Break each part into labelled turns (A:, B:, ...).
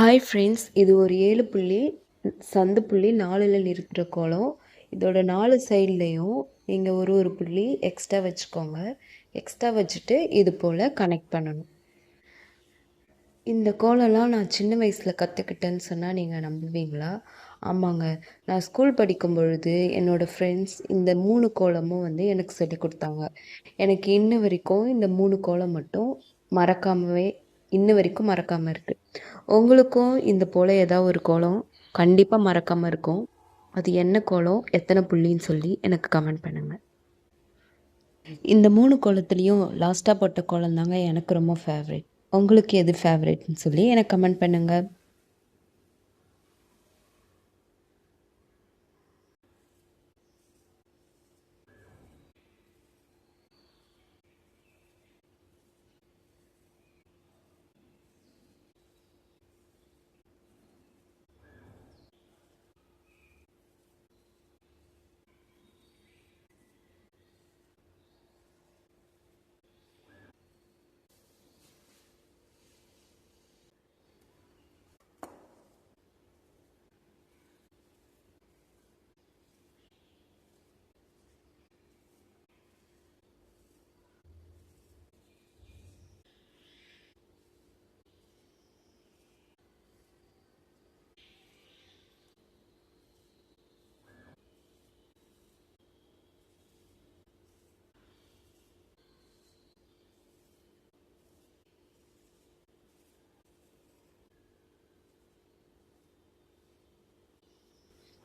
A: Hi friends இது ஒரு ஏழு புள்ளி சந்து புள்ளி நாலில் இருக்கிற கோலம். இதோட நாலு சைட்லேயும் நீங்கள் ஒரு ஒரு புள்ளி எக்ஸ்ட்ரா வச்சுக்கோங்க. எக்ஸ்ட்ரா வச்சுட்டு இது போல் கனெக்ட் பண்ணணும். இந்த கோலம்லாம் நான் சின்ன வயசில் கற்றுக்கிட்டேன்னு சொன்னால் நீங்கள் நம்புவீங்களா? ஆமாங்க. நான் ஸ்கூல் படிக்கும் பொழுது என்னோடய ஃப்ரெண்ட்ஸ் இந்த மூணு கோலமும் வந்து எனக்கு சொல்லி கொடுத்தாங்க. எனக்கு இன்ன வரைக்கும் இந்த மூணு கோலம் மட்டும் மறக்காமவே இன்ன வரைக்கும் மறக்காமல் இருக்குது உங்களுக்கும் இந்த போல் ஏதாவது ஒரு கோலம் கண்டிப்பாக மறக்காமல் இருக்கும். அது என்ன கோலம் எத்தனை புள்ளின்னு சொல்லி எனக்கு கமெண்ட் பண்ணுங்கள் இந்த மூணு கோலத்துலேயும் லாஸ்ட்டாக போட்ட கோலம் தாங்க எனக்கு ரொம்ப ஃபேவரேட் உங்களுக்கு எது ஃபேவரேட்னு சொல்லி எனக்கு கமெண்ட் பண்ணுங்கள்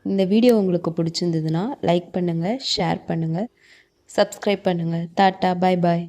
A: இந்த வீடியோ உங்களுக்கு பிடிச்சிருந்ததுன்னா லைக் பண்ணுங்கள் ஷேர் பண்ணுங்கள் சப்ஸ்கிரைப் பண்ணுங்கள் டாட்டா பாய் பாய்